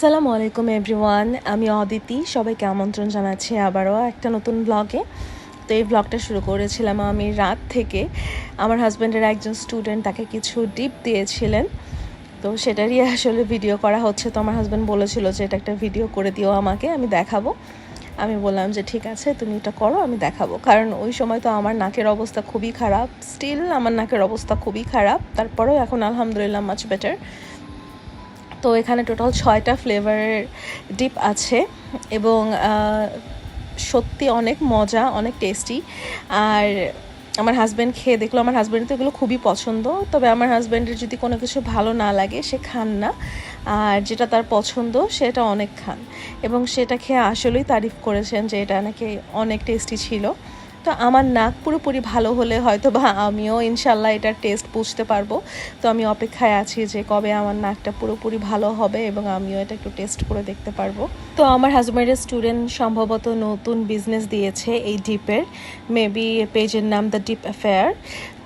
আসসালামু আলাইকুম এভরিওয়ান আমি অদিতি, সবাইকে আমন্ত্রণ জানাচ্ছি আবারও একটা নতুন ব্লগে তো এই ব্লগটা শুরু করেছিলাম আমি রাত থেকে। আমার হাজব্যান্ডের একজন স্টুডেন্ট তাকে কিছু ডিপ দিয়েছিলেন। তো সেটারই আসলে ভিডিও করা হচ্ছে। তো আমার হাজব্যান্ড বলেছিল যে, এটা একটা ভিডিও করে দিও আমাকে, আমি দেখাবো। আমি বললাম যে, ঠিক আছে, তুমি এটা করো, আমি দেখাবো। কারণ ওই সময় তো আমার নাকের অবস্থা খুবই খারাপ। স্টিল আমার নাকের অবস্থা খুবই খারাপ। তারপরেও এখন আলহামদুলিল্লাহ মাছ বেটার তো এখানে টোটাল ছয়টা ফ্লেভারের ডিপ আছে এবং সত্যি অনেক মজা, অনেক টেস্টি আর আমার হাজব্যান্ড খেয়ে দেখল, আমার হাজব্যান্ড তো এগুলো খুবই পছন্দ, তবে আমার হাজব্যান্ডের যদি কোনো কিছু ভালো না লাগে, সে খান না। আর যেটা তার পছন্দ, সেটা অনেক খান। এবং সেটা খেয়ে আসলেই তারিফ করেছেন যে এটা নাকি অনেক টেস্টি ছিল। তো আমার নাক পুরোপুরি ভালো হলে হয়তো বা আমিও ইনশাল্লাহ এটার টেস্ট বুঝতে পারব। তো আমি অপেক্ষায় আছি যে কবে আমার নাকটা পুরোপুরি ভালো হবে এবং আমিও এটা একটু টেস্ট করে দেখতে পারব। তো আমার হাজব্যান্ডের স্টুডেন্ট সম্ভবত নতুন বিজনেস দিয়েছে এই ডিপের মেবি পেজের নাম দ্য ডিপ অ্যাফেয়ার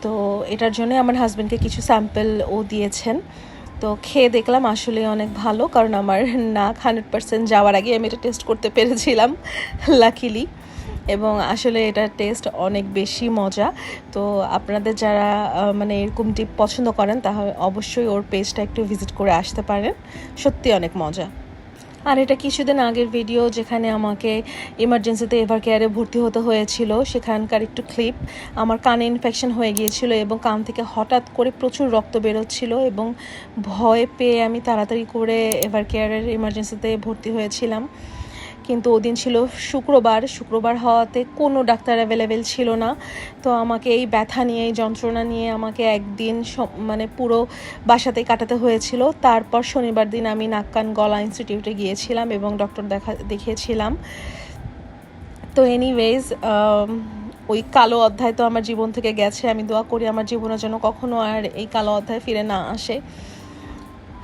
তো এটার জন্য আমার হাজব্যান্ডকে কিছু স্যাম্পল ও দিয়েছেন। তো খেয়ে দেখলাম আসলে অনেক ভালো, কারণ আমার নাক হান্ড্রেড পার্সেন্ট যাওয়ার আগে আমি এটা টেস্ট করতে পেরেছিলাম লাকিলি এবং আসলে এটার টেস্ট অনেক বেশি মজা। তো আপনাদের যারা মানে এরকম টিপ পছন্দ করেন, তাহলে অবশ্যই ওর পেজটা একটু ভিজিট করে আসতে পারেন। সত্যি অনেক মজা। আর এটা কিছুদিন আগের ভিডিও যেখানে আমাকে ইমার্জেন্সিতে এভার কেয়ারে ভর্তি হতে হয়েছিল, সেখানকার একটু ক্লিপ আমার কানে ইনফেকশন হয়ে গিয়েছিল এবং কান থেকে হঠাৎ করে প্রচুর রক্ত বেরোচ্ছিল এবং ভয় পেয়ে আমি তাড়াতাড়ি করে এভার কেয়ারের ইমার্জেন্সিতে ভর্তি হয়েছিলাম। কিন্তু ওদিন ছিল শুক্রবার। শুক্রবার হওয়াতে কোনো ডাক্তার অ্যাভেলেবেল ছিল না। তো আমাকে এই ব্যথা নিয়ে, এই যন্ত্রণা নিয়ে আমাকে একদিন মানে পুরো বাসাতেই কাটাতে হয়েছিল। তারপর শনিবার দিন আমি নাক কান গলা ইনস্টিটিউটে গিয়েছিলাম এবং ডক্টর দেখা, দেখিয়েছিলাম। তো এনিওয়েজ ওই কালো অধ্যায় তো আমার জীবন থেকে গেছে। আমি দোয়া করি আমার জীবনে যেন কখনো আর এই কালো অধ্যায় ফিরে না আসে।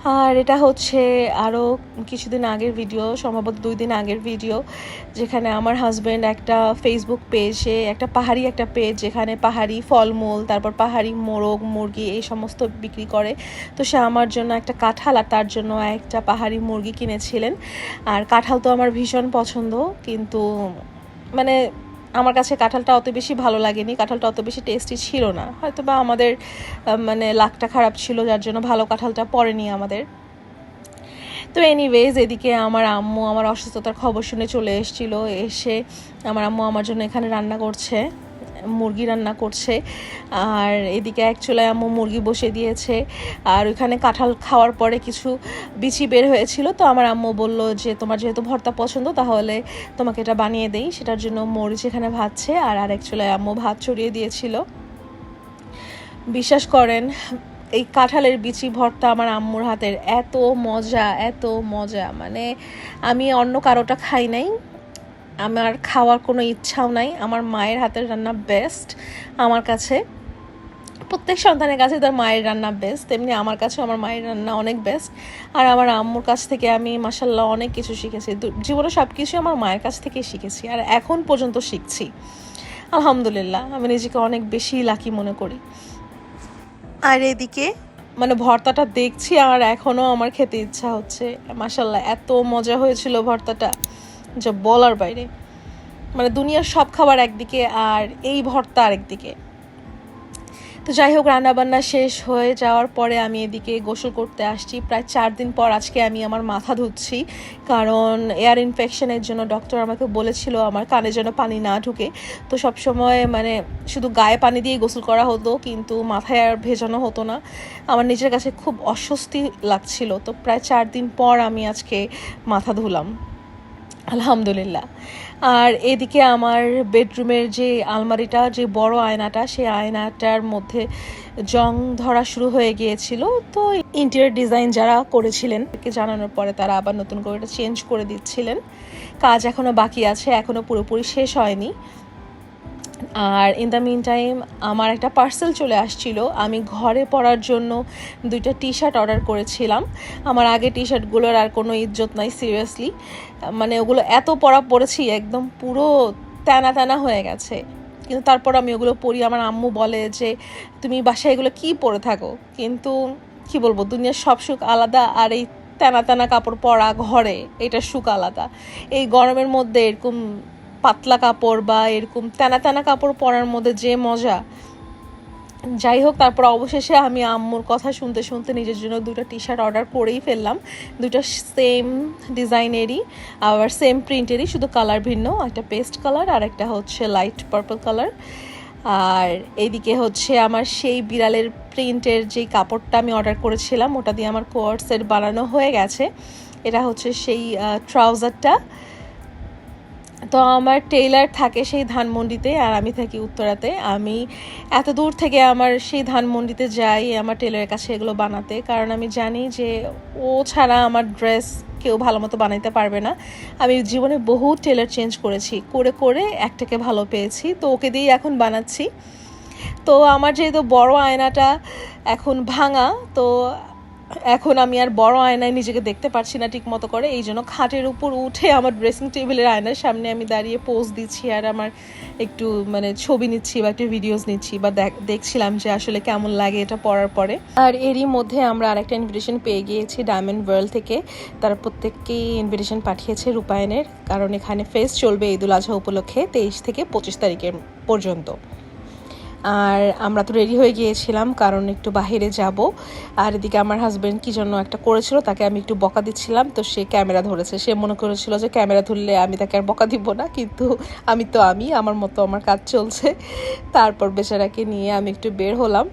আর এটা হচ্ছে আরও কিছুদিন আগের ভিডিও সম্ভবত দুই দিন আগের ভিডিও যেখানে আমার হাজব্যান্ড একটা ফেসবুক পেজে একটা পাহাড়ি একটা পেজ যেখানে পাহাড়ি ফলমূল, তারপর পাহাড়ি মোরগ, মুরগি এই সমস্ত বিক্রি করে। তো সে আমার জন্য একটা কাঁঠাল আর তার জন্য একটা পাহাড়ি মুরগি কিনেছিলেন। আর কাঁঠাল তো আমার ভীষণ পছন্দ, কিন্তু মানে আমার কাছে কাঁঠালটা অত বেশি ভালো লাগেনি, কাঁঠালটা অত বেশি টেস্টি ছিল না। হয়তো বা আমাদের মানে লাকটা খারাপ ছিল, যার জন্য ভালো কাঁঠালটা পড়েনি আমাদের। তো এনিওয়েজ এদিকে আমার আম্মু আমার অসুস্থতার খবর শুনে চলে এসেছিল, এসে আমার আম্মু আমার জন্য এখানে রান্না করছে। মুরগি রান্না করছে। আর এদিকে এক চুলায় আম্মু মুরগি বসে দিয়েছে। আর ওইখানে কাঁঠাল খাওয়ার পরে কিছু বিচি বের হয়েছিল। তো আমার আম্মু বলল যে, তোমার যেহেতু ভর্তা পছন্দ, তাহলে তোমাকে এটা বানিয়ে দেই। সেটার জন্য মরিচ এখানে ভাজছে। আর আরেক চুলায় আম্মু ভাত ছড়িয়ে দিয়েছিল। বিশ্বাস করেন, এই কাঁঠালের বিচি ভর্তা আমার আম্মুর হাতের এত মজা এত মজা। মানে আমি অন্য কারোটা খাই নাই। আমার খাওয়ার কোনো ইচ্ছাও নাই। আমার মায়ের হাতের রান্না বেস্ট আমার কাছে প্রত্যেক সন্তানের কাছে তার মায়ের রান্না বেস্ট তেমনি আমার কাছেও আমার মায়ের রান্না অনেক বেস্ট আর আমার আম্মুর কাছ থেকে আমি মাসাল্লাহ অনেক কিছু শিখেছি। জীবনে সব কিছুই আমার মায়ের কাছ থেকেই শিখেছি। আর এখন পর্যন্ত শিখছি। আলহামদুলিল্লাহ, আমি নিজেকে অনেক বেশি লাকি মনে করি। আর এদিকে মানে ভর্তাটা দেখছি আর এখনও আমার খেতে ইচ্ছা হচ্ছে। মাসাল্লাহ এত মজা হয়েছিল ভর্তাটা। যা বলার বাইরে। মানে দুনিয়ার সব খাবার একদিকে আর এই ভর্তা আরেকদিকে। তো যাই হোক, রান্নাবান্না শেষ হয়ে যাওয়ার পরে আমি এদিকে গোসল করতে আসছি। প্রায় চার দিন পর আজকে আমি আমার মাথা ধুচ্ছি। কারণ এয়ার ইনফেকশনের জন্য ডক্টর আমাকে বলেছিল আমার কানে যেন পানি না ঢুকে। তো সব সময় মানে শুধু গায়ে পানি দিয়ে গোসল করা হতো, কিন্তু মাথায় আর ভেজানো হতো না। আমার নিজের কাছে খুব অস্বস্তি লাগছিল। তো প্রায় চার দিন পর আমি আজকে মাথা ধুলাম। আলহামদুলিল্লাহ। আর এদিকে আমার বেডরুমের যে আলমারিটা, যে বড় আয়নাটা, সেই আয়নাটার মধ্যে জং ধরা শুরু হয়ে গিয়েছিল। তো ইন্টেরিয়ার ডিজাইন যারা করেছিলেন জানানোর পরে তারা আবার নতুন করে চেঞ্জ করে দিচ্ছিলেন। কাজ এখনও বাকি আছে এখনও পুরোপুরি শেষ হয়নি। আর ইন দ্য মিন টাইম আমার একটা পার্সেল চলে আসছিল। আমি ঘরে পরার জন্য দুইটা টি শার্ট অর্ডার করেছিলাম। আমার আগে টি শার্টগুলোর আর কোনো ইজ্জত নাই সিরিয়াসলি মানে ওগুলো এত পরা পরেছি, একদম পুরো টানা টানা হয়ে গেছে। কিন্তু তারপর আমি ওগুলো পরি। আমার আম্মু বলে যে, তুমি বাসায় এগুলো কি পরে থাকো? কিন্তু কি বলব, দুনিয়ার সব সুখ আলাদা আর এই তেনা তেনা কাপড় পরা ঘরে, এটা সুখ আলাদা। এই গরমের মধ্যে এরকম পাতলা কাপড় বা এরকম তেনা তেনা কাপড় পরার মধ্যে যে মজা। যাই হোক, তারপর অবশেষে আমি আম্মুর কথা শুনতে শুনতে নিজের জন্য দুটো টি শার্ট অর্ডার করেই ফেললাম। দুটো সেম ডিজাইনেরই আবার সেম প্রিন্টেরই শুধু কালার ভিন্ন। একটা পেস্ট কালার আর একটা হচ্ছে লাইট পার্পল কালার আর এইদিকে হচ্ছে আমার সেই বিড়ালের প্রিন্টের যেই কাপড়টা আমি অর্ডার করেছিলাম, ওটা দিয়ে আমার কোয়ার সেট বানানো হয়ে গেছে। এটা হচ্ছে সেই ট্রাউজারটা তো আমার টেইলার থাকে সেই ধানমন্ডিতে আর আমি থাকি উত্তরাতে। আমি এত দূর থেকে আমার সেই ধানমন্ডিতে যাই, আমার টেলারের কাছে এগুলো বানাতে। কারণ আমি জানি যে ও ছাড়া আমার ড্রেস কেউ ভালো মতো বানাইতে পারবে না। আমি জীবনে বহু টেলার চেঞ্জ করেছি। করে করে একটাকে ভালো পেয়েছি। তো ওকে দিয়েই এখন বানাচ্ছি। তো আমার যেহেতু বড় আয়নাটা এখন ভাঙা, তো এখন আমি আর বড় আয়নায় নিজেকে দেখতে পারছি না ঠিক মতো করে, এই জন্য খাটের উপর উঠে আমার ড্রেসিং টেবিলের আয়নার সামনে আমি দাঁড়িয়ে পোজ দিচ্ছি আর আমার একটু মানে ছবি নিচ্ছি বা একটু ভিডিওস নিচ্ছি বা দেখ- দেখছিলাম যে আসলে কেমন লাগে এটা পড়ার পরে। আর এরই মধ্যে আমরা আরেকটা ইনভিটেশন পেয়ে গিয়েছি ডায়মন্ড ওয়ার্ল্ড থেকে। তারা প্রত্যেককেই ইনভিটেশন পাঠিয়েছে রূপায়ণের, কারণ এখানে ফেস চলবে ঈদুল আজহা উপলক্ষে তেইশ থেকে পঁচিশ তারিখের পর্যন্ত। আর আমরা তো রেডি হয়ে গিয়েছিলাম, কারণ একটু বাহিরে যাব। আর এদিকে আমার হাজব্যান্ড কী জন্য একটা করেছিল, তাকে আমি একটু বকা দিচ্ছিলাম, তো সে ক্যামেরা ধরেছে। সে মনে করেছিল যে ক্যামেরা ধরলে আমি তাকে আর বকা দিব না, কিন্তু আমি তো আমি, আমার মতো আমার কাজ চলছে। তারপর বেচারাকে নিয়ে আমি একটু বের হলাম।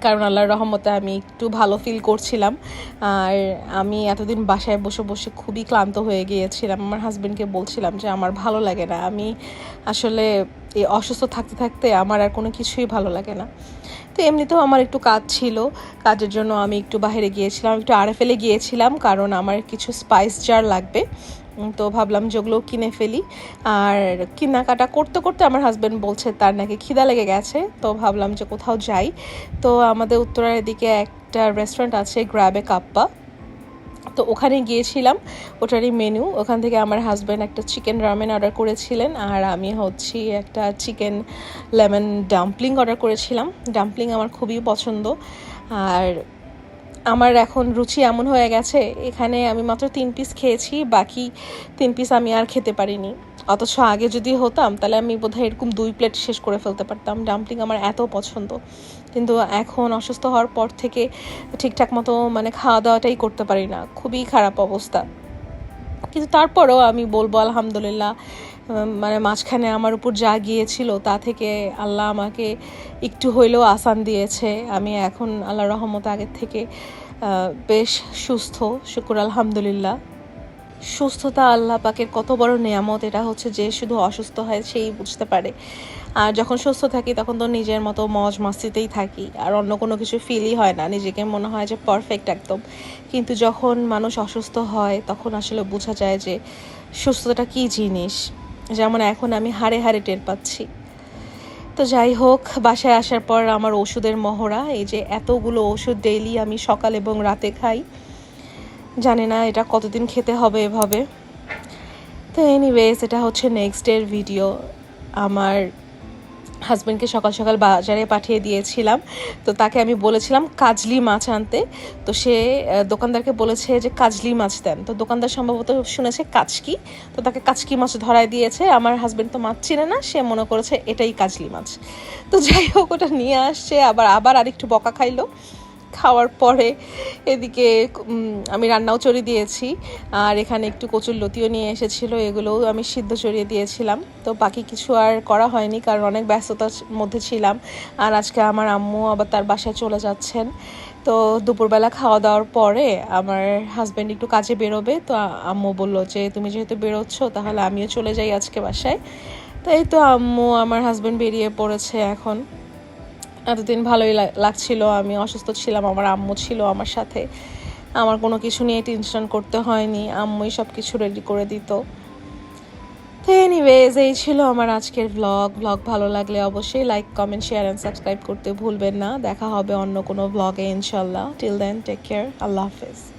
কারণ আল্লাহর রহমতে আমি একটু ভালো ফিল করছিলাম। আর আমি এতদিন বাসায় বসে বসে খুবই ক্লান্ত হয়ে গিয়েছিলাম। আমার হাজব্যান্ডকে বলছিলাম যে, আমার ভালো লাগে না। আমি আসলে এই অসুস্থ থাকতে থাকতে আমার আর কোনো কিছুই ভালো লাগে না। তো এমনিতেও আমার একটু কাজ ছিল। কাজের জন্য আমি একটু বাইরে গিয়েছিলাম, একটু আরএফএলে গিয়েছিলাম, কারণ আমার কিছু স্পাইস জার লাগবে। তো ভাবলাম যে যেগুলো কিনে ফেলি। আর কেনাকাটা করতে করতে আমার হাজব্যান্ড বলছে, তার নাকি খিদা লেগে গেছে। তো ভাবলাম যে কোথাও যাই। তো আমাদের উত্তরার দিকে একটা রেস্টুরেন্ট আছে গ্র্যাবে কাপ্পা তো ওখানে গিয়েছিলাম, ওটারই মেনু ওখান থেকে আমার হাজব্যান্ড একটা চিকেন রামেন অর্ডার করেছিলেন, আর আমি হচ্ছি একটা চিকেন লেমন ডাম্পলিং অর্ডার করেছিলাম। ডাম্পলিং আমার খুবই পছন্দ। আর আমার এখন রুচি এমন হয়ে গেছে, এখানে আমি মাত্র তিন পিস খেয়েছি, বাকি তিন পিস আমি আর খেতে পারিনি। অথচ আগে যদি হতাম, তাহলে আমি বোধহয় এরকম দুই প্লেট শেষ করে ফেলতে পারতাম। ডাম্পলিং আমার এত পছন্দ। কিন্তু এখন অসুস্থ হওয়ার পর থেকে ঠিকঠাক মতো মানে খাওয়া দাওয়াটাই করতে পারি না। খুবই খারাপ অবস্থা। কিন্তু তারপরেও আমি বলব আলহামদুলিল্লাহ মানে মাঝখানে আমার উপর যা গিয়েছিল তা থেকে আল্লাহ আমাকে একটু হইলেও আসান দিয়েছে। আমি এখন আল্লাহ রহমত আগের থেকে বেশ সুস্থ। শুকুর আলহামদুলিল্লাহ। সুস্থতা আল্লাহ পাকের কত বড় নিয়ামত। এটা হচ্ছে যে শুধু অসুস্থ হয় সেই বুঝতে পারে। আর যখন সুস্থ থাকি তখন তো নিজের মতো মজ মাস্তিতেই থাকি। আর অন্য কোনো কিছু ফিলই হয় না। নিজেকে মনে হয় যে পারফেক্ট একদম। কিন্তু যখন মানুষ অসুস্থ হয় তখন আসলে বোঝা যায় যে সুস্থতা কী জিনিস? যেমন এখন আমি হাড়ে হাড়ে টের পাচ্ছি। তো যাই হোক, বাসায় আসার পর আমার ওষুধের মহড়া, এই যে এতগুলো ওষুধ ডেইলি আমি সকাল এবং রাতে খাই। জানি না এটা কতদিন খেতে হবে এভাবে। তো এনিওয়েজ এটা হচ্ছে নেক্সট ডের ভিডিও আমার হাজব্যান্ডকে সকাল সকাল বাজারে পাঠিয়ে দিয়েছিলাম। তো তাকে আমি বলেছিলাম, কাজলি মাছ আনতে। তো সে দোকানদারকে বলেছে যে, কাজলি মাছ দেন। তো দোকানদার সম্ভবত শুনেছে, কাচকি। তো তাকে কাচকি মাছ ধরায় দিয়েছে। আমার হাজব্যান্ড তো মাছ চিনে না, সে মনে করেছে, এটাই কাজলি মাছ। তো যাই হোক, ওটা নিয়ে আসছে, আবার আবার আরেকটু বকা খাইলো। খাওয়ার পরে এদিকে আমি রান্নাও চড়িয়ে দিয়েছি। আর এখানে একটু কচুর লতিও নিয়ে এসেছিল, এগুলোও আমি সিদ্ধ চড়িয়ে দিয়েছিলাম। তো বাকি কিছু আর করা হয়নি, কারণ অনেক ব্যস্ততার মধ্যে ছিলাম। আর আজকে আমার আম্মু আবার তার বাসায় চলে যাচ্ছেন। তো দুপুরবেলা খাওয়া দাওয়ার পরে আমার হাজব্যান্ড একটু কাজে বেরোবে। তো আম্মু বলল যে, তুমি যেহেতু বেরোচ্ছ, তাহলে আমিও চলে যাই আজকে বাসায়। তাই তো আম্মু, আমার হাজব্যান্ড বেরিয়ে পড়েছে এখন। এতদিন ভালোই লাগ- লাগছিল, আমি অসুস্থ ছিলাম, আমার আম্মু ছিল আমার সাথে। আমার কোনো কিছু নিয়ে টেনশন করতে হয়নি, আম্মুই সব কিছু রেডি করে দিত। তো এনিওয়েজ এই ছিল আমার আজকের ব্লগ ব্লগ ভালো লাগলে অবশ্যই like comment share and subscribe করতে ভুলবেন না। দেখা হবে অন্য কোনো ব্লগে ইনশাল্লাহ টিল দেন টেক কেয়ার আল্লাহ হাফেজ।